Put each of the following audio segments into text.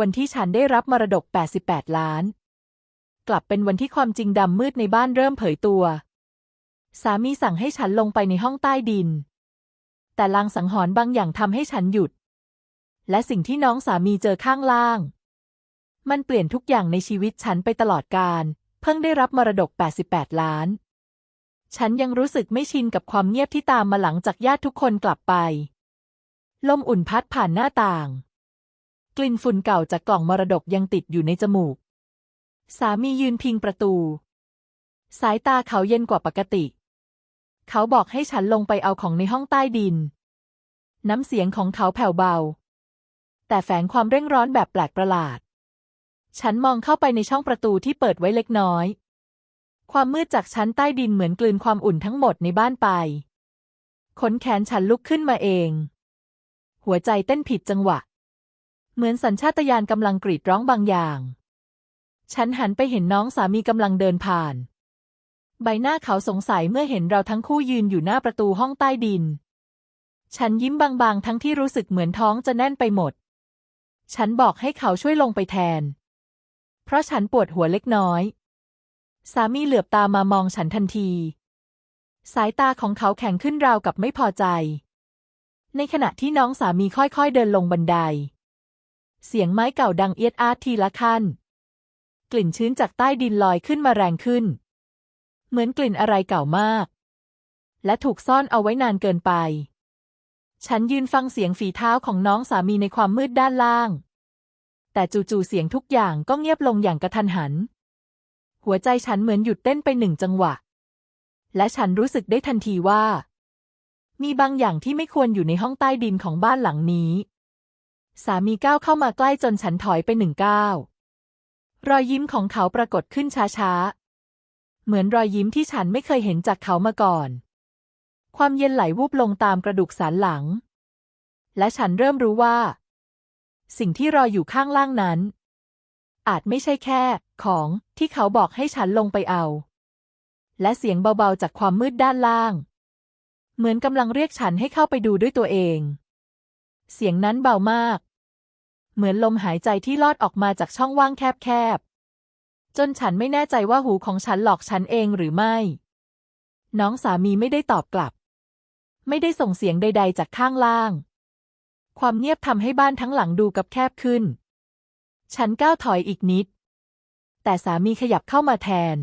วันที่ฉันได้รับมรดก 88 ล้าน กลับเป็นวันที่ความจริงดำมืดในบ้านเริ่มเผยตัว สามีสั่งให้ฉันลงไปในห้องใต้ดิน แต่ลางสังหรณ์บางอย่างทำให้ฉันหยุด และสิ่งที่น้องสามีเจอข้างล่าง มันเปลี่ยนทุกอย่างในชีวิตฉันไปตลอดกาลเพิ่งได้รับมรดก 88 ล้าน ฉันยังรู้สึกไม่ชินกับความเงียบที่ตามมาหลังจากญาติทุกคนกลับไป ลมอุ่นพัดผ่านหน้าต่าง กลิ่นฝุ่นเก่าจากกล่องมรดกยังติดอยู่ในจมูก สามียืนพิงประตู สายตาเขาเย็นกว่าปกติ เขาบอกให้ฉันลงไปเอาของในห้องใต้ดิน น้ำเสียงของเขาแผ่วเบา แต่แฝงความเร่งร้อนแบบแปลกประหลาด ฉันมองเข้าไปในช่องประตูที่เปิดไว้เล็กน้อย ความมืดจากชั้นใต้ดินเหมือนกลืนความอุ่นทั้งหมดในบ้านไป ขนแขนฉันลุกขึ้นมาเอง หัวใจเต้นผิดจังหวะ เหมือนสัญชาตญาณกำลังกรีดร้องบางอย่าง ฉันหันไปเห็นน้องสามีกำลังเดินผ่าน ใบหน้าเขาสงสัยเมื่อเห็นเราทั้งคู่ยืนอยู่หน้าประตูห้องใต้ดิน ฉันยิ้มบางๆ ทั้งที่รู้สึกเหมือนท้องจะแน่นไปหมด ฉันบอกให้เขาช่วยลงไปแทน เพราะฉันปวดหัวเล็กน้อย สามีเหลือบตามามองฉันทันที สายตาของเขาแข็งขึ้นราวกับไม่พอใจ ในขณะที่น้องสามีค่อยๆเดินลงบันได เสียงไม้เก่าดังเอียดอาร์ตทีละขั้น กลิ่นชื้นจากใต้ดินลอยขึ้นมาแรงขึ้น เหมือนกลิ่นอะไรเก่ามาก และถูกซ่อนเอาไว้นานเกินไป ฉันยืนฟังเสียงฝีเท้าของน้องสามีในความมืดด้านล่าง แต่จู่ๆเสียงทุกอย่างก็เงียบลงอย่างกระทันหัน หัวใจฉันเหมือนหยุดเต้นไปหนึ่งจังหวะ และฉันรู้สึกได้ทันทีว่ามีบางอย่างที่ไม่ควรอยู่ในห้องใต้ดินของบ้านหลังนี้ สามีก้าวเข้ามาใกล้จนฉันถอยไปหนึ่งก้าวรอยยิ้มของเขาปรากฏขึ้นช้าๆ เหมือนรอยยิ้มที่ฉันไม่เคยเห็นจากเขามาก่อน ความเย็นไหลวูบลงตามกระดูกสันหลัง และฉันเริ่มรู้ว่า สิ่งที่รออยู่ข้างล่างนั้น อาจไม่ใช่แค่ ของที่เขาบอกให้ฉันลงไปเอา และเสียงเบาๆจากความมืดด้านล่าง เหมือนกำลังเรียกฉันให้เข้าไปดูด้วยตัวเอง เสียงนั้นเบามาก เหมือนลมหายใจที่ลอดออกมาจากช่องว่างแคบๆ จนฉันไม่แน่ใจว่าหูของฉันหลอกฉันเองหรือไม่ น้องสามีไม่ได้ตอบกลับ ไม่ได้ส่งเสียงใด ๆ จากข้างล่าง ความเงียบทำให้บ้านทั้งหลังดูกับแคบขึ้น ฉันก้าวถอยอีกนิด แต่สามีขยับเข้ามาแทน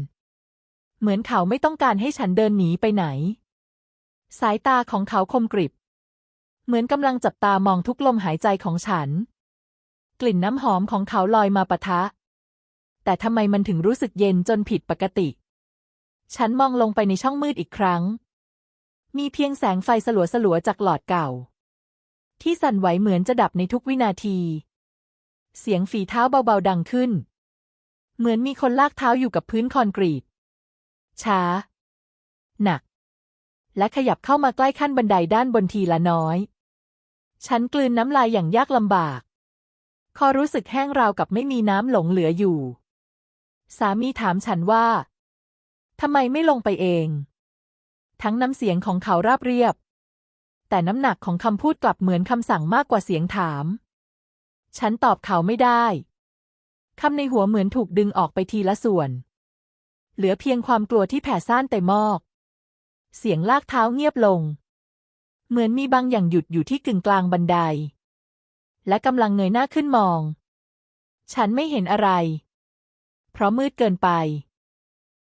เหมือนเขาไม่ต้องการให้ฉันเดินหนีไปไหน สายตาของเขาคมกริบ เหมือนกำลังจับตามองทุกลมหายใจของฉัน กลิ่นน้ำหอมของเขาลอยมาปะทะ แต่ทำไมมันถึงรู้สึกเย็นจนผิดปกติ ฉันมองลงไปในช่องมืดอีกครั้ง มีเพียงแสงไฟสลัวๆจากหลอดเก่า ที่สั่นไหวเหมือนจะดับในทุกวินาที เสียงฝีเท้าเบาๆดังขึ้น เหมือนมีคนลากเท้าอยู่กับพื้นคอนกรีต ช้า หนัก และขยับเข้ามาใกล้ขั้นบันไดด้านบนทีละน้อย ฉันกลืนน้ำลายอย่างยากลำบาก คอรู้สึกแห้งราวกับไม่มีน้ำหลงเหลืออยู่ สามีถามฉันว่าทำไมไม่ลงไปเอง ทั้งน้ำเสียงของเขาราบเรียบ แต่น้ำหนักของคำพูดกลับเหมือนคำสั่งมากกว่าเสียงถาม ฉันตอบเขาไม่ได้คำในหัวเหมือนถูกดึงออกไปทีละส่วน เหลือเพียงความกลัวที่แผ่ซ่านแต่มอก เสียงลากเท้าเงียบลง เหมือนมีบางอย่างหยุดอยู่ที่กึ่งกลางบันได และกำลังเงยหน้าขึ้นมอง ฉันไม่เห็นอะไร เพราะมืดเกินไป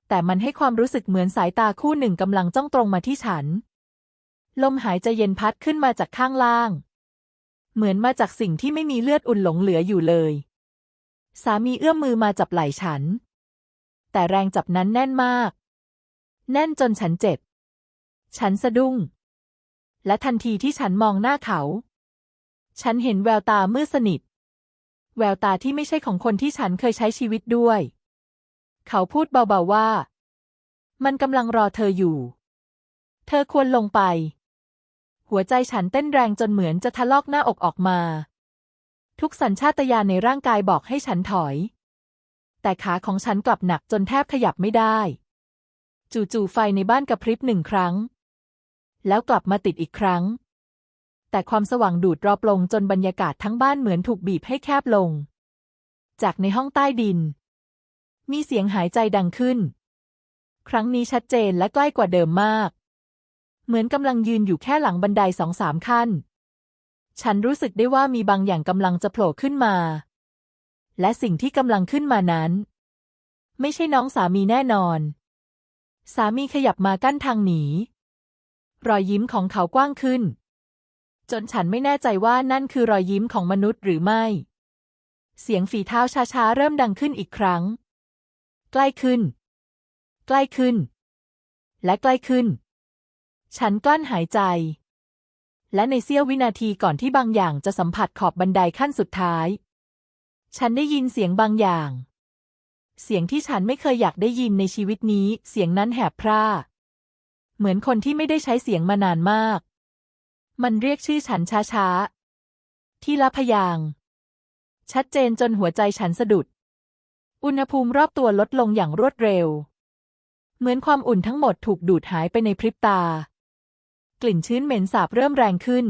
แต่มันให้ความรู้สึกเหมือนสายตาคู่หนึ่งกำลังจ้องตรงมาที่ฉัน ลมหายใจเย็นพัดขึ้นมาจากข้างล่าง เหมือนมาจากสิ่งที่ไม่มีเลือดอุ่นหลงเหลืออยู่เลย สามีเอื้อมมือมาจับไหล่ฉัน แต่แรงจับนั้นแน่นมาก แน่นจนฉันเจ็บ ฉันสะดุ้งและทันทีที่ฉันมองหน้าเขา ฉันเห็นแววตามืดสนิท แววตาที่ไม่ใช่ของคนที่ฉันเคยใช้ชีวิตด้วย เขาพูดเบาๆว่า มันกำลังรอเธออยู่ เธอควรลงไป หัวใจฉันเต้นแรงจนเหมือนจะทะลอกหน้าอกออกมา ทุกสัญชาตญาณในร่างกายบอกให้ฉันถอย แต่ขาของฉันกลับหนักจนแทบขยับไม่ได้ จู่ๆไฟในบ้านกระพริบหนึ่งครั้ง แล้วกลับมาติดอีกครั้ง แต่ความสว่างดูดรอบลงจนบรรยากาศทั้งบ้านเหมือนถูกบีบให้แคบลง จากในห้องใต้ดิน มีเสียงหายใจดังขึ้น ครั้งนี้ชัดเจนและใกล้กว่าเดิมมาก เหมือนกำลังยืนอยู่แค่หลังบันไดสองสามขั้น ฉันรู้สึกได้ว่ามีบางอย่างกำลังจะโผล่ขึ้นมา และสิ่งที่กำลังขึ้นมานั้น ไม่ใช่น้องสามีแน่นอน สามีขยับมากั้นทางหนีรอยยิ้มของเขากว้างขึ้น จนฉันไม่แน่ใจว่านั่นคือรอยยิ้มของมนุษย์หรือไม่ เสียงฝีเท้าช้าๆ เริ่มดังขึ้นอีกครั้ง ใกล้ขึ้น ใกล้ขึ้น และใกล้ขึ้น ฉันกลั้นหายใจ และในเสี้ยววินาทีก่อนที่บางอย่างจะสัมผัสขอบบันไดขั้นสุดท้าย ฉันได้ยินเสียงบางอย่าง เสียงที่ฉันไม่เคยอยากได้ยินในชีวิตนี้ เสียงนั้นแหบพร่า เหมือนคนที่ไม่ได้ใช้เสียงมานานมาก มันเรียกชื่อฉันช้าๆ ที่ละพยาง ชัดเจนจนหัวใจฉันสะดุด อุณหภูมิรอบตัวลดลงอย่างรวดเร็ว เหมือนความอุ่นทั้งหมดถูกดูดหายไปในพริบตา กลิ่นชื้นเหม็นสาบเริ่มแรงขึ้น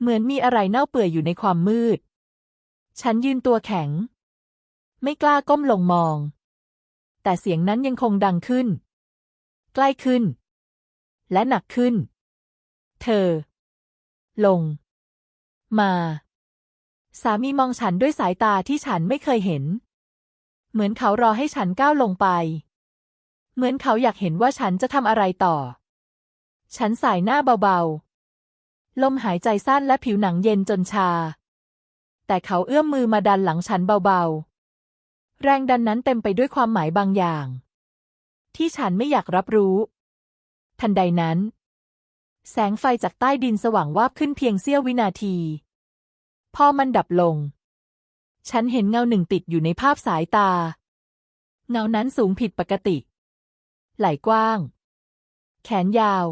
เหมือนมีอะไรเน่าเปื่อยอยู่ในความมืด ฉันยืนตัวแข็ง ไม่กล้าก้มลงมอง แต่เสียงนั้นยังคงดังขึ้น ใกล้ขึ้น และหนักขึ้น เธอ ลง มา สามีมองฉันด้วยสายตาที่ฉันไม่เคยเห็น เหมือนเขารอให้ฉันก้าวลงไป เหมือนเขาอยากเห็นว่าฉันจะทำอะไรต่อ ฉันสายหน้าเบาๆ ลมหายใจสั้นและผิวหนังเย็นจนชา แต่เขาเอื้อมมือมาดันหลังฉันเบาๆ แรงดันนั้นเต็มไปด้วยความหมายบางอย่าง ที่ฉันไม่อยากรับรู้ ทันใดนั้น แสงไฟจากใต้ดินสว่างวาบขึ้นเพียงเสี้ยววินาที พอมันดับลง ฉันเห็นเงาหนึ่งติดอยู่ในภาพสายตา เงานั้นสูงผิดปกติ ไหล่กว้าง แขนยาว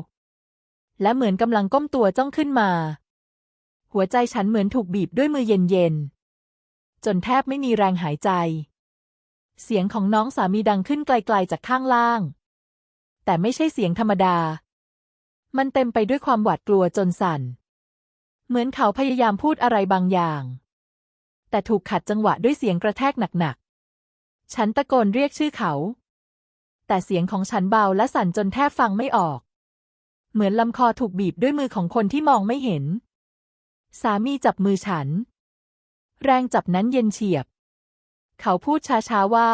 และเหมือนกำลังก้มตัวจ้องขึ้นมา หัวใจฉันเหมือนถูกบีบด้วยมือเย็นๆ จนแทบไม่มีแรงหายใจ เสียงของน้องสามีดังขึ้นไกลๆจากข้างล่าง แต่ไม่ใช่เสียงธรรมดา มันเต็มไปด้วยความหวาดกลัวจนสั่น เหมือนเขาพยายามพูดอะไรบางอย่าง แต่ถูกขัดจังหวะด้วยเสียงกระแทกหนักๆ ฉันตะโกนเรียกชื่อเขา แต่เสียงของฉันเบาและสั่นจนแทบฟังไม่ออก เหมือนลำคอถูกบีบด้วยมือของคนที่มองไม่เห็น สามีจับมือฉัน แรงจับนั้นเย็นเฉียบ เขาพูดช้าๆว่า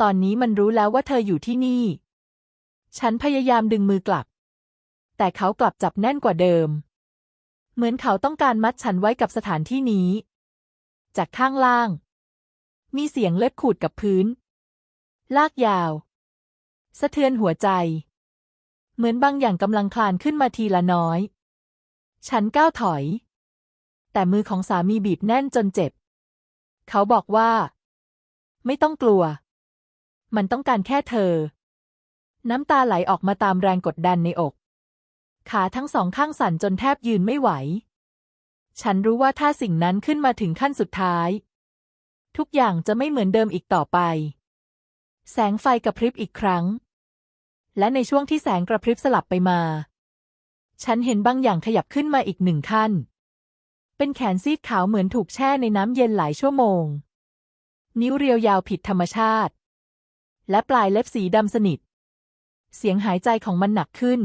ตอนนี้มันรู้แล้วว่าเธออยู่ที่นี่ ฉันพยายามดึงมือกลับ แต่เขากลับจับแน่นกว่าเดิม เหมือนเขาต้องการมัดฉันไว้กับสถานที่นี้ จากข้างล่าง มีเสียงเล็บขูดกับพื้น ลากยาว สะเทือนหัวใจ เหมือนบางอย่างกำลังคลานขึ้นมาทีละน้อย ฉันก้าวถอย แต่มือของสามีบีบแน่นจนเจ็บ เขาบอกว่า ไม่ต้องกลัว มันต้องการแค่เธอ น้ำตาไหลออกมาตามแรงกดดันในอก ขาทั้งสองข้างสั่นจนแทบยืนไม่ไหว ฉันรู้ว่าถ้าสิ่งนั้นขึ้นมาถึงขั้นสุดท้าย ทุกอย่างจะไม่เหมือนเดิมอีกต่อไป แสงไฟกระพริบอีกครั้ง และในช่วงที่แสงกระพริบสลับไปมา ฉันเห็นบางอย่างขยับขึ้นมาอีกหนึ่งขั้น เป็นแขนซีดขาวเหมือนถูกแช่ในน้ำเย็นหลายชั่วโมง นิ้วเรียวยาวผิดธรรมชาติ และปลายเล็บสีดำสนิท เสียงหายใจของมันหนักขึ้น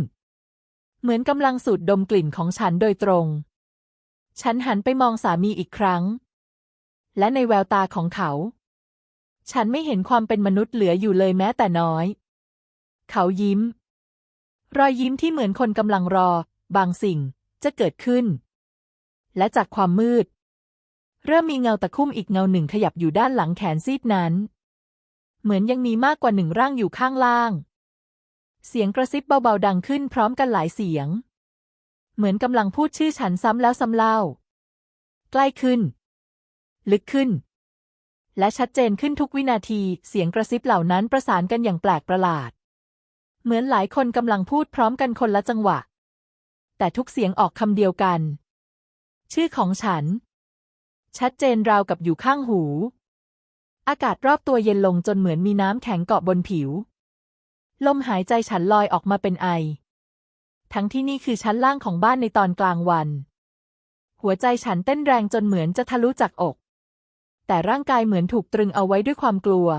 เหมือนกำลังสูดดมกลิ่นของฉันโดยตรง ฉันหันไปมองสามีอีกครั้ง และในแววตาของเขา ฉันไม่เห็นความเป็นมนุษย์เหลืออยู่เลยแม้แต่น้อย เขายิ้ม รอยยิ้มที่เหมือนคนกำลังรอ บางสิ่งจะเกิดขึ้น และจากความมืด เริ่มมีเงาตะคุ่มอีกเงาหนึ่งขยับอยู่ด้านหลังแขนซีดนั้น เหมือนยังมีมากกว่าหนึ่งร่างอยู่ข้างล่าง เสียงกระซิบเบาๆดังขึ้นพร้อมกันหลายเสียง เหมือนกำลังพูดชื่อฉันซ้ำแล้วซ้ำเล่า ใกล้ขึ้น ลึกขึ้น และชัดเจนขึ้นทุกวินาที เสียงกระซิบเหล่านั้นประสานกันอย่างแปลกประหลาด เหมือนหลายคนกำลังพูดพร้อมกันคนละจังหวะ แต่ทุกเสียงออกคำเดียวกัน ชื่อของฉัน ชัดเจนราวกับอยู่ข้างหู อากาศรอบตัวเย็นลงจนเหมือนมีน้ำแข็งเกาะบนผิว ลมหายใจฉันลอยออกมาเป็นไอ ทั้งที่นี่คือชั้นล่างของบ้านในตอนกลางวัน หัวใจฉันเต้นแรงจนเหมือนจะทะลุจากอก แต่ร่างกายเหมือนถูกตรึงเอาไว้ด้วยความกลัว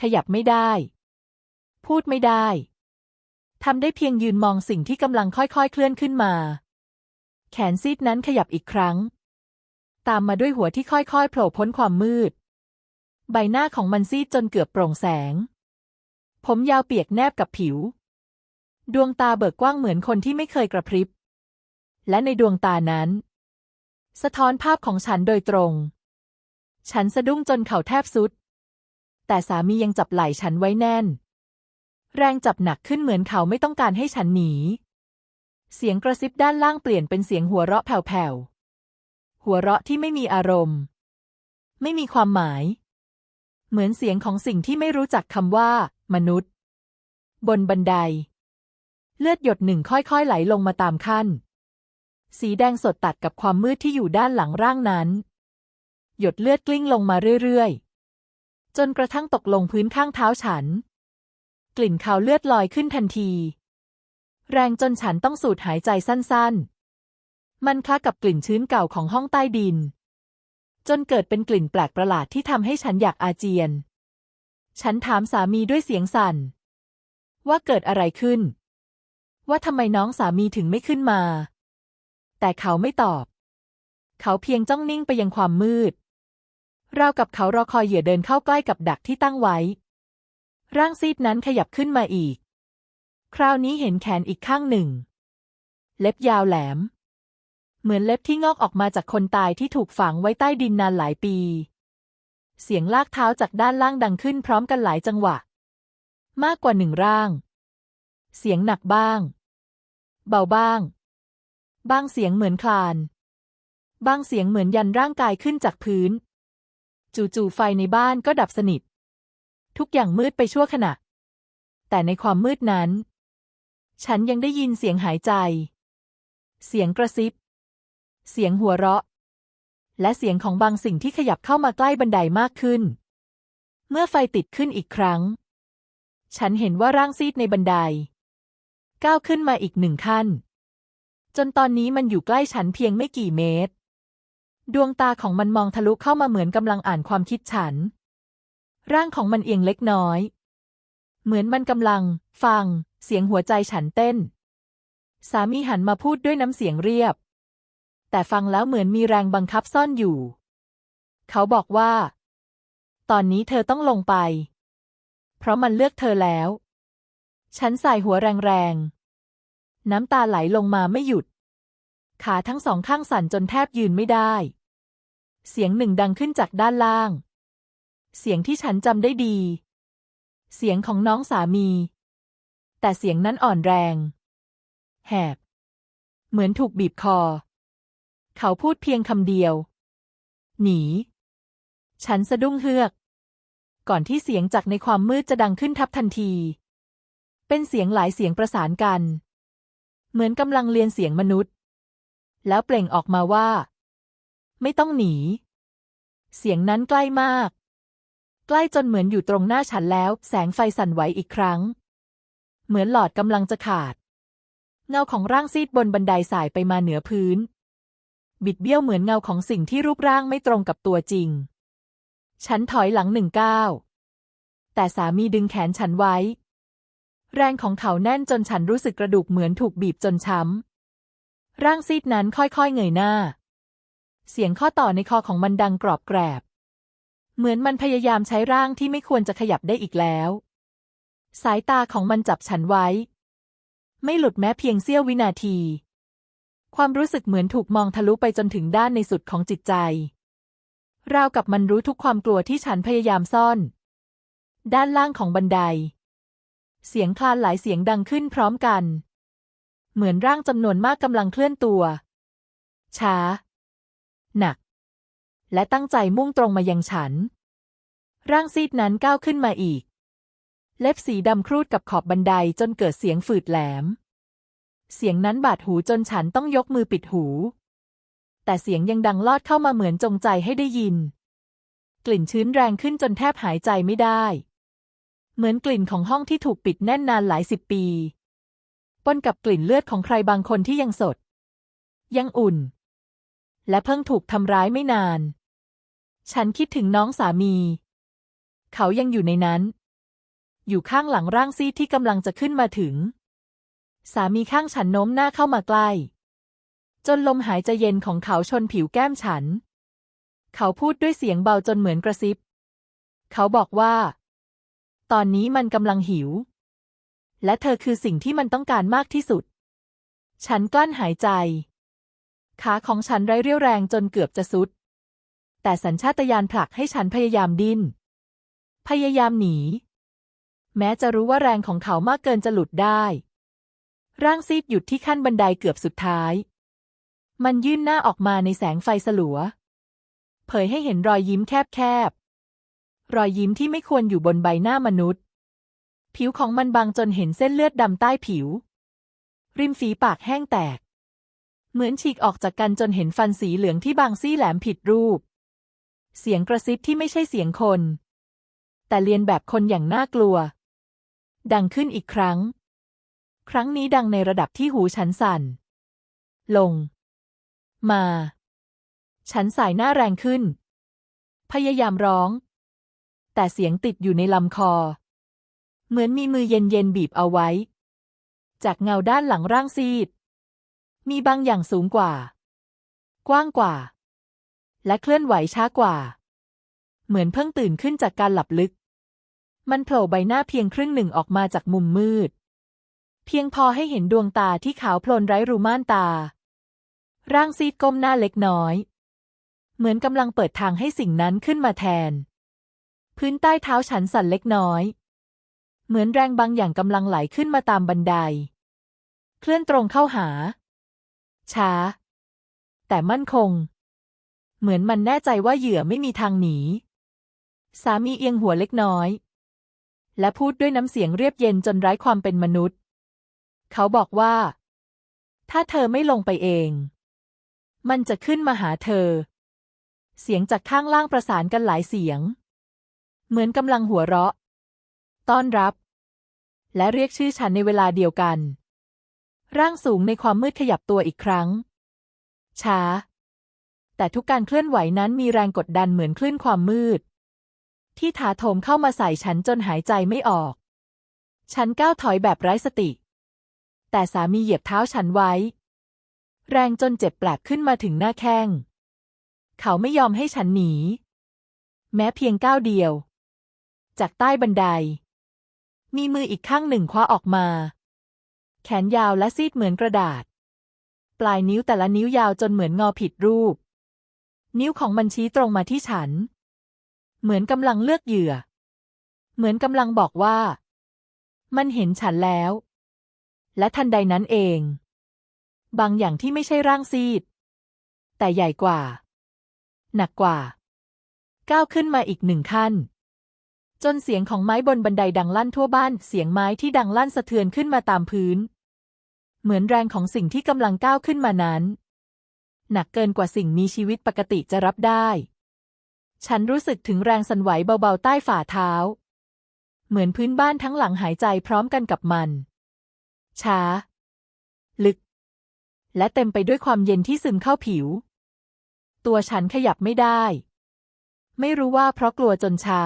ขยับไม่ได้ พูดไม่ได้ทำได้เพียงยืนมองสิ่งที่กำลังค่อยๆ เคลื่อนขึ้นมา แขนซีดนั้นขยับอีกครั้ง ตามมาด้วยหัวที่ค่อยๆโผล่พ้นความมืด ใบหน้าของมันซีดจนเกือบโปร่งแสง ผมยาวเปียกแนบกับผิว ดวงตาเบิกกว้างเหมือนคนที่ไม่เคยกระพริบ และในดวงตานั้น สะท้อนภาพของฉันโดยตรง ฉันสะดุ้งจนเข่าแทบสุด แต่สามียังจับไหล่ฉันไว้แน่น แรงจับหนักขึ้นเหมือนเขาไม่ต้องการให้ฉันหนี เสียงกระซิบด้านล่างเปลี่ยนเป็นเสียงหัวเราะแผ่วๆ หัวเราะที่ไม่มีอารมณ์ ไม่มีความหมาย เหมือนเสียงของสิ่งที่ไม่รู้จักคำว่า มนุษย์ บนบันได เลือดหยดหนึ่งค่อยๆไหลลงมาตามขั้น สีแดงสดตัดกับความมืดที่อยู่ด้านหลังร่างนั้น หยดเลือดกลิ้งลงมาเรื่อยๆ จนกระทั่งตกลงพื้นข้างเท้าฉัน กลิ่นคาวเลือดลอยขึ้นทันที แรงจนฉันต้องสูดหายใจสั้นๆ มันคล้ากับกลิ่นชื้นเก่าของห้องใต้ดิน จนเกิดเป็นกลิ่นแปลกประหลาดที่ทำให้ฉันอยากอาเจียน ฉันถามสามีด้วยเสียงสั่น ว่าเกิดอะไรขึ้น ว่าทำไมน้องสามีถึงไม่ขึ้นมา แต่เขาไม่ตอบ เขาเพียงจ้องนิ่งไปยังความมืดราวกับเขารอคอยเหยื่อเดินเข้าใกล้กับดักที่ตั้งไว้ ร่างซีดนั้นขยับขึ้นมาอีก คราวนี้เห็นแขนอีกข้างหนึ่ง เล็บยาวแหลม เหมือนเล็บที่งอกออกมาจากคนตายที่ถูกฝังไว้ใต้ดินนานหลายปี เสียงลากเท้าจากด้านล่างดังขึ้นพร้อมกันหลายจังหวะ มากกว่าหนึ่งร่าง เสียงหนักบ้าง เบาบ้าง บางเสียงเหมือนคลาน บางเสียงเหมือนยันร่างกายขึ้นจากพื้น จู่ๆไฟในบ้านก็ดับสนิท ทุกอย่างมืดไปชั่วขณะ แต่ในความมืดนั้น ฉันยังได้ยินเสียงหายใจ เสียงกระซิบ เสียงหัวเราะ และเสียงของบางสิ่งที่ขยับเข้ามาใกล้บันไดมากขึ้น เมื่อไฟติดขึ้นอีกครั้ง ฉันเห็นว่าร่างซีดในบันได ก้าวขึ้นมาอีกหนึ่งขั้น จนตอนนี้มันอยู่ใกล้ฉันเพียงไม่กี่เมตร ดวงตาของมันมองทะลุเข้ามาเหมือนกำลังอ่านความคิดฉัน ร่างของมันเอียงเล็กน้อย เหมือนมันกำลัง ฟัง เสียงหัวใจฉันเต้นสามีหันมาพูดด้วยน้ำเสียงเรียบ แต่ฟังแล้วเหมือนมีแรงบังคับซ่อนอยู่ เขาบอกว่า ตอนนี้เธอต้องลงไป เพราะมันเลือกเธอแล้ว ฉันใส่หัวแรงๆ น้ำตาไหลลงมาไม่หยุด ขาทั้งสองข้างสั่นจนแทบยืนไม่ได้ เสียงหนึ่งดังขึ้นจากด้านล่าง เสียงที่ฉันจำได้ดี เสียงของน้องสามี แต่เสียงนั้นอ่อนแรง แหบ เหมือนถูกบีบคอ เขาพูดเพียงคำเดียว หนี ฉันสะดุ้งเฮือก ก่อนที่เสียงจากในความมืดจะดังขึ้นทับทันที เป็นเสียงหลายเสียงประสานกัน เหมือนกำลังเรียนเสียงมนุษย์ แล้วเปล่งออกมาว่า ไม่ต้องหนี เสียงนั้นใกล้มาก ใกล้จนเหมือนอยู่ตรงหน้าฉันแล้ว แสงไฟสั่นไหวอีกครั้ง เหมือนหลอดกำลังจะขาด เงาของร่างซีดบนบันไดสายไปมาเหนือพื้น บิดเบี้ยวเหมือนเงาของสิ่งที่รูปร่างไม่ตรงกับตัวจริง ฉันถอยหลังหนึ่งก้าว แต่สามีดึงแขนฉันไว้ แรงของเขาแน่นจนฉันรู้สึกกระดูกเหมือนถูกบีบจนช้ำ ร่างซีดนั้นค่อยๆเงยหน้า เสียงข้อต่อในคอของมันดังกรอบแกรบ เหมือนมันพยายามใช้ร่างที่ไม่ควรจะขยับได้อีกแล้ว สายตาของมันจับฉันไว้ ไม่หลุดแม้เพียงเสี้ยววินาที ความรู้สึกเหมือนถูกมองทะลุไปจนถึงด้านในสุดของจิตใจ ราวกับมันรู้ทุกความกลัวที่ฉันพยายามซ่อน ด้านล่างของบันได เสียงคลานหลายเสียงดังขึ้นพร้อมกัน เหมือนร่างจำนวนมากกำลังเคลื่อนตัว ช้า หนัก และตั้งใจมุ่งตรงมายังฉัน ร่างซีดนั้นก้าวขึ้นมาอีก เล็บสีดำครูดกับขอบบันไดจนเกิดเสียงฝืดแหลม เสียงนั้นบาดหูจนฉันต้องยกมือปิดหู แต่เสียงยังดังลอดเข้ามาเหมือนจงใจให้ได้ยิน กลิ่นชื้นแรงขึ้นจนแทบหายใจไม่ได้ เหมือนกลิ่นของห้องที่ถูกปิดแน่นนานหลายสิบปี ปนกับกลิ่นเลือดของใครบางคนที่ยังสด ยังอุ่น และเพิ่งถูกทำร้ายไม่นาน ฉันคิดถึงน้องสามี เขายังอยู่ในนั้น อยู่ข้างหลังร่างซีที่กำลังจะขึ้นมาถึง สามีข้างฉันโน้มหน้าเข้ามาใกล้ จนลมหายใจเย็นของเขาชนผิวแก้มฉัน เขาพูดด้วยเสียงเบาจนเหมือนกระซิบ เขาบอกว่า ตอนนี้มันกำลังหิว และเธอคือสิ่งที่มันต้องการมากที่สุด ฉันกลั้นหายใจ ขาของฉันไร้เรี่ยวแรงจนเกือบจะสุด แต่สัญชาตญาณผลักให้ฉันพยายามดิ้น พยายามหนี แม้จะรู้ว่าแรงของเขามากเกินจะหลุดได้ ร่างซีดหยุดที่ขั้นบันไดเกือบสุดท้าย มันยื่นหน้าออกมาในแสงไฟสลัว เผยให้เห็นรอยยิ้มแคบๆ รอยยิ้มที่ไม่ควรอยู่บนใบหน้ามนุษย์ ผิวของมันบางจนเห็นเส้นเลือดดำใต้ผิว ริมฝีปากแห้งแตก เหมือนฉีกออกจากกันจนเห็นฟันสีเหลืองที่บางซี่แหลมผิดรูป เสียงกระซิบที่ไม่ใช่เสียงคน แต่เรียนแบบคนอย่างน่ากลัว ดังขึ้นอีกครั้ง ครั้งนี้ดังในระดับที่หูฉันสั่น ลง มา ฉันสายหน้าแรงขึ้น พยายามร้อง แต่เสียงติดอยู่ในลำคอ เหมือนมีมือเย็นๆบีบเอาไว้ จากเงาด้านหลังร่างซีด มีบางอย่างสูงกว่า กว้างกว่า และเคลื่อนไหวช้ากว่า เหมือนเพิ่งตื่นขึ้นจากการหลับลึกมันโผล่ใบหน้าเพียงครึ่งหนึ่งออกมาจากมุมมืด พียงพอให้เห็นดวงตาที่ขาวโพลนไร้รูม่านตา ร่างซีดก้มหน้าเล็กน้อย เหมือนกำลังเปิดทางให้สิ่งนั้นขึ้นมาแทน พื้นใต้เท้าฉันสั่นเล็กน้อย เหมือนแรงบางอย่างกำลังไหลขึ้นมาตามบันได เคลื่อนตรงเข้าหา ช้า แต่มั่นคง เหมือนมันแน่ใจว่าเหยื่อไม่มีทางหนี สามีเอียงหัวเล็กน้อย และพูดด้วยน้ำเสียงเรียบเย็นจนไร้ความเป็นมนุษย์ เขาบอกว่า ถ้าเธอไม่ลงไปเอง มันจะขึ้นมาหาเธอ เสียงจากข้างล่างประสานกันหลายเสียง เหมือนกำลังหัวเราะ ต้อนรับ และเรียกชื่อฉันในเวลาเดียวกัน ร่างสูงในความมืดขยับตัวอีกครั้ง ช้า แต่ทุกการเคลื่อนไหวนั้นมีแรงกดดันเหมือนคลื่นความมืด ที่ถาโถมเข้ามาใส่ฉันจนหายใจไม่ออก ฉันก้าวถอยแบบไร้สติ แต่สามีเหยียบเท้าฉันไว้ แรงจนเจ็บแปลบขึ้นมาถึงหน้าแข้ง เขาไม่ยอมให้ฉันหนี แม้เพียงก้าวเดียว จากใต้บันได มีมืออีกข้างหนึ่งคว้าออกมา แขนยาวและซีดเหมือนกระดาษ ปลายนิ้วแต่ละนิ้วยาวจนเหมือนงอผิดรูป นิ้วของมันชี้ตรงมาที่ฉัน เหมือนกำลังเลือกเหยื่อ เหมือนกำลังบอกว่า มันเห็นฉันแล้ว และทันใดนั้นเอง บางอย่างที่ไม่ใช่ร่างซีด แต่ใหญ่กว่า หนักกว่า ก้าวขึ้นมาอีกหนึ่งขั้น จนเสียงของไม้บนบันไดดังลั่นทั่วบ้าน เสียงไม้ที่ดังลั่นสะเทือนขึ้นมาตามพื้น เหมือนแรงของสิ่งที่กำลังก้าวขึ้นมานั้น หนักเกินกว่าสิ่งมีชีวิตปกติจะรับได้ ฉันรู้สึกถึงแรงสั่นไหวเบาๆใต้ฝ่าเท้า เหมือนพื้นบ้านทั้งหลังหายใจพร้อมกันกับมัน ช้า ลึก และเต็มไปด้วยความเย็นที่ซึมเข้าผิว ตัวฉันขยับไม่ได้ ไม่รู้ว่าเพราะกลัวจนชา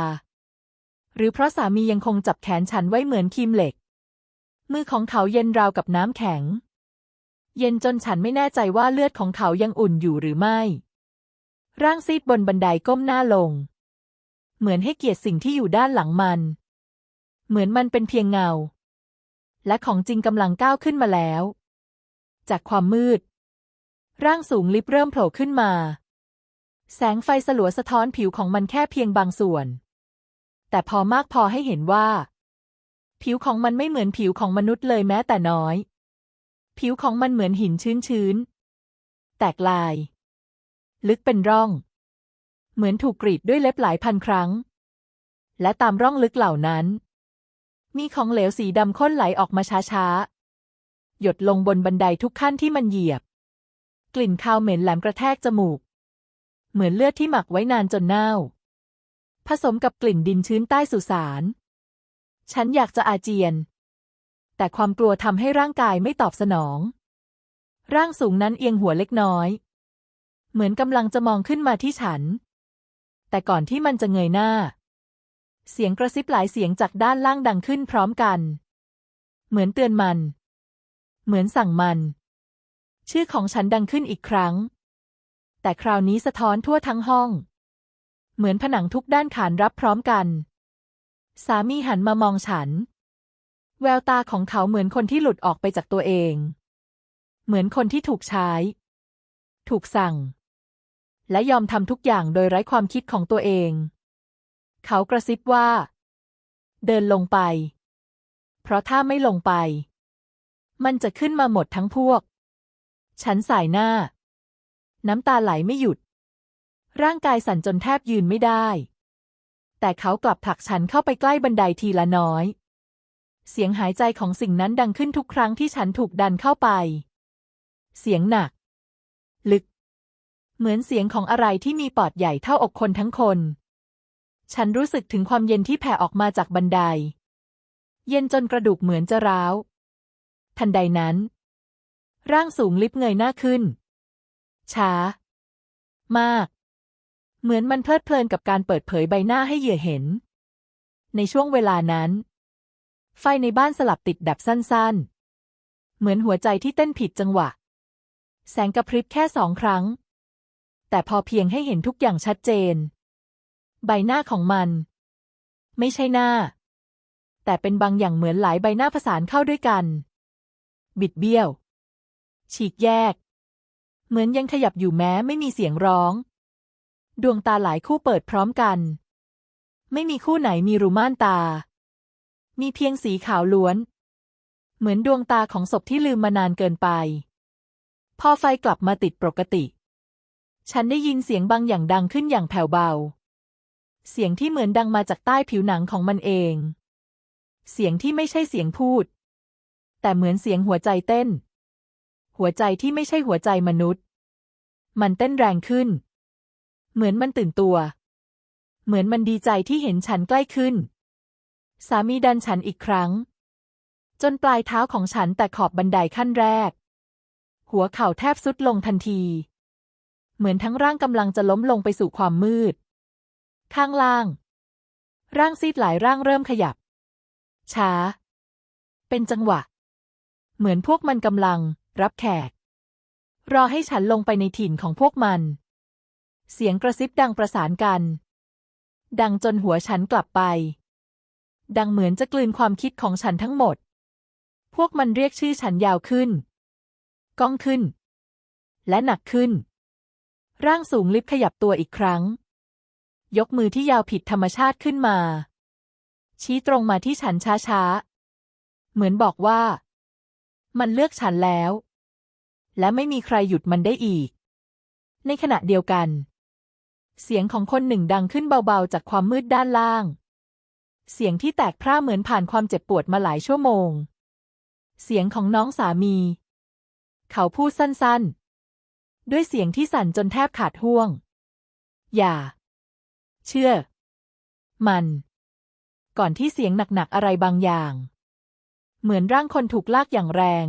หรือเพราะสามียังคงจับแขนฉันไว้เหมือนคีมเหล็ก มือของเขาเย็นราวกับน้ำแข็ง เย็นจนฉันไม่แน่ใจว่าเลือดของเขายังอุ่นอยู่หรือไม่ ร่างซีดบนบันไดก้มหน้าลง เหมือนให้เกียรติสิ่งที่อยู่ด้านหลังมัน เหมือนมันเป็นเพียงเงา และของจริงกำลังก้าวขึ้นมาแล้ว จากความมืด ร่างสูงลิบเริ่มโผล่ขึ้นมา แสงไฟสลัวสะท้อนผิวของมันแค่เพียงบางส่วน แต่พอมากพอให้เห็นว่า ผิวของมันไม่เหมือนผิวของมนุษย์เลยแม้แต่น้อย ผิวของมันเหมือนหินชื้นๆ แตกลาย ลึกเป็นร่อง เหมือนถูกกรีดด้วยเล็บหลายพันครั้ง และตามร่องลึกเหล่านั้น มีของเหลวสีดำข้นไหลออกมาช้าๆ หยดลงบนบันไดทุกขั้นที่มันเหยียบ กลิ่นคาวเหม็นแหลมกระแทกจมูก เหมือนเลือดที่หมักไว้นานจนเน่า ผสมกับกลิ่นดินชื้นใต้สุสานฉันอยากจะอาเจียน แต่ความกลัวทำให้ร่างกายไม่ตอบสนอง ร่างสูงนั้นเอียงหัวเล็กน้อย เหมือนกำลังจะมองขึ้นมาที่ฉันแแต่ก่อนที่มันจะเงยหน้า เสียงกระซิบหลายเสียงจากด้านล่างดังขึ้นพร้อมกัน เหมือนเตือนมัน เหมือนสั่งมัน ชื่อของฉันดังขึ้นอีกครั้ง แต่คราวนี้สะท้อนทั่วทั้งห้อง เหมือนผนังทุกด้านขานรับพร้อมกัน สามีหันมามองฉัน แววตาของเขาเหมือนคนที่หลุดออกไปจากตัวเอง เหมือนคนที่ถูกใช้ ถูกสั่ง และยอมทำทุกอย่างโดยไร้ความคิดของตัวเอง เขากระซิบว่า เดินลงไป เพราะถ้าไม่ลงไป มันจะขึ้นมาหมดทั้งพวก ฉันสายหน้า น้ำตาไหลไม่หยุด ร่างกายสั่นจนแทบยืนไม่ได้ แต่เขากลับผลักฉันเข้าไปใกล้บันไดทีละน้อย เสียงหายใจของสิ่งนั้นดังขึ้นทุกครั้งที่ฉันถูกดันเข้าไป เสียงหนัก ลึก เหมือนเสียงของอะไรที่มีปอดใหญ่เท่าอกคนทั้งคน ฉันรู้สึกถึงความเย็นที่แผ่ออกมาจากบันได เย็นจนกระดูกเหมือนจะร้าว ทันใดนั้น ร่างสูงลิบเงยหน้าขึ้น ช้า มาก เหมือนมันเพลิดเพลินกับการเปิดเผยใบหน้าให้เหยื่อเห็น ในช่วงเวลานั้น ไฟในบ้านสลับติดดับสั้น ๆ เหมือนหัวใจที่เต้นผิดจังหวะ แสงกระพริบแค่สองครั้ง แต่พอเพียงให้เห็นทุกอย่างชัดเจน ใบหน้าของมัน ไม่ใช่หน้า แต่เป็นบางอย่างเหมือนหลายใบหน้าผสานเข้าด้วยกัน บิดเบี้ยว ฉีกแยก เหมือนยังขยับอยู่แม้ไม่มีเสียงร้อง ดวงตาหลายคู่เปิดพร้อมกัน ไม่มีคู่ไหนมีรูม่านตา มีเพียงสีขาวล้วน เหมือนดวงตาของศพที่ลืมมานานเกินไป พอไฟกลับมาติดปกติ ฉันได้ยินเสียงบางอย่างดังขึ้นอย่างแผ่วเบา เสียงที่เหมือนดังมาจากใต้ผิวหนังของมันเอง เสียงที่ไม่ใช่เสียงพูด แต่เหมือนเสียงหัวใจเต้น หัวใจที่ไม่ใช่หัวใจมนุษย์ มันเต้นแรงขึ้น เหมือนมันตื่นตัว เหมือนมันดีใจที่เห็นฉันใกล้ขึ้น สามีดันฉันอีกครั้ง จนปลายเท้าของฉันแต่ขอบบันไดขั้นแรก หัวเข่าแทบสุดลงทันที เหมือนทั้งร่างกำลังจะล้มลงไปสู่ความมืด ข้างล่าง ร่างซีดหลายร่างเริ่มขยับ ช้า เป็นจังหวะ เหมือนพวกมันกำลัง รับแขก รอให้ฉันลงไปในถิ่นของพวกมัน เสียงกระซิบดังประสานกัน ดังจนหัวฉันกลับไป ดังเหมือนจะกลืนความคิดของฉันทั้งหมด พวกมันเรียกชื่อฉันยาวขึ้น ก้องขึ้น และหนักขึ้น ร่างสูงลิบขยับตัวอีกครั้ง ยกมือที่ยาวผิดธรรมชาติขึ้นมา ชี้ตรงมาที่ฉันช้าๆ เหมือนบอกว่า มันเลือกฉันแล้ว และไม่มีใครหยุดมันได้อีก ในขณะเดียวกัน เสียงของคนหนึ่งดังขึ้นเบาๆ จากความมืดด้านล่าง เสียงที่แตกพร่าเหมือนผ่านความเจ็บปวดมาหลายชั่วโมง เสียงของน้องสามี เขาพูดสั้นๆ ด้วยเสียงที่สั่นจนแทบขาดห่วง อย่า เชื่อ มัน ก่อนที่เสียงหนักๆอะไรบางอย่าง เหมือนร่างคนถูกลากอย่างแรง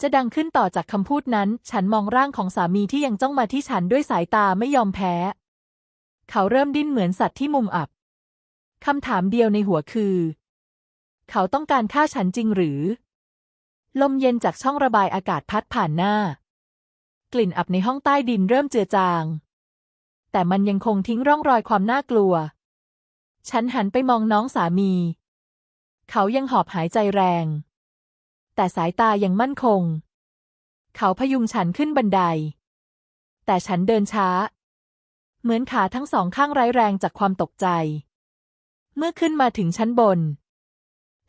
จะดังขึ้นต่อจากคำพูดนั้น ฉันมองร่างของสามีที่ยังจ้องมาที่ฉันด้วยสายตาไม่ยอมแพ้ เขาเริ่มดิ้นเหมือนสัตว์ที่มุมอับคำถามเดียวในหัวคือ เขาต้องการฆ่าฉันจริงหรือ ลมเย็นจากช่องระบายอากาศพัดผ่านหน้า กลิ่นอับในห้องใต้ดินเริ่มเจือจาง แต่มันยังคงทิ้งร่องรอยความน่ากลัว ฉันหันไปมองน้องสามี เขายังหอบหายใจแรง แต่สายตายังมั่นคง เขาพยุงฉันขึ้นบันได แต่ฉันเดินช้า เหมือนขาทั้งสองข้างไร้แรงจากความตกใจ เมื่อขึ้นมาถึงชั้นบน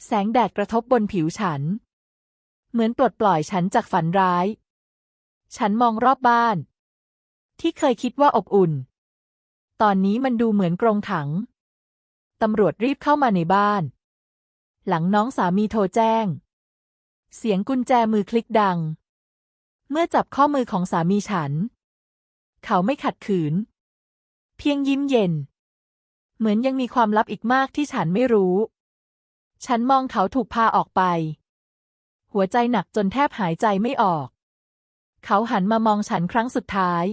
แสงแดดกระทบบนผิวฉัน เหมือนปลดปล่อยฉันจากฝันร้าย ฉันมองรอบบ้านที่เคยคิดว่าอบอุ่น ตอนนี้มันดูเหมือนกรงขัง ตำรวจรีบเข้ามาในบ้าน หลังน้องสามีโทรแจ้ง เสียงกุญแจมือคลิกดัง เมื่อจับข้อมือของสามีฉัน เขาไม่ขัดขืน เพียงยิ้มเย็น เหมือนยังมีความลับอีกมากที่ฉันไม่รู้ ฉันมองเขาถูกพาออกไป หัวใจหนักจนแทบหายใจไม่ออก เขาหันมามองฉันครั้งสุดท้าย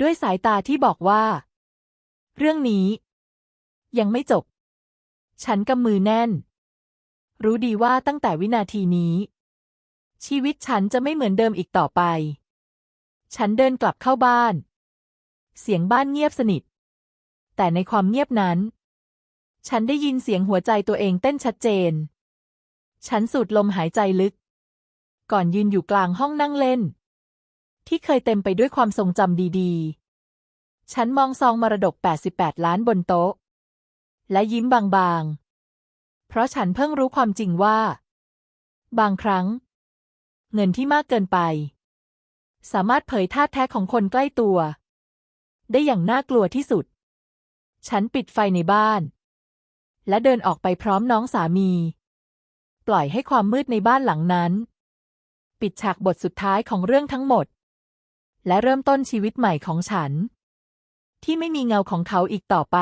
ด้วยสายตาที่บอกว่า เรื่องนี้ ยังไม่จบ ฉันกำมือแน่น รู้ดีว่าตั้งแต่วินาทีนี้ ชีวิตฉันจะไม่เหมือนเดิมอีกต่อไป ฉันเดินกลับเข้าบ้าน เสียงบ้านเงียบสนิท แต่ในความเงียบนั้น ฉันได้ยินเสียงหัวใจตัวเองเต้นชัดเจน ฉันสูดลมหายใจลึก ก่อนยืนอยู่กลางห้องนั่งเล่น ที่เคยเต็มไปด้วยความทรงจำดี ๆ ฉันมองซองมรดก 88 ล้านบนโต๊ะ และยิ้มบางๆ เพราะฉันเพิ่งรู้ความจริงว่า บางครั้ง เงินที่มากเกินไป สามารถเผยท่าแท้ของคนใกล้ตัว ได้อย่างน่ากลัวที่สุด ฉันปิดไฟในบ้าน และเดินออกไปพร้อมน้องสามี ปล่อยให้ความมืดในบ้านหลังนั้น ปิดฉากบทสุดท้ายของเรื่องทั้งหมด และเริ่มต้นชีวิตใหม่ของฉัน ที่ไม่มีเงาของเขาอีกต่อไป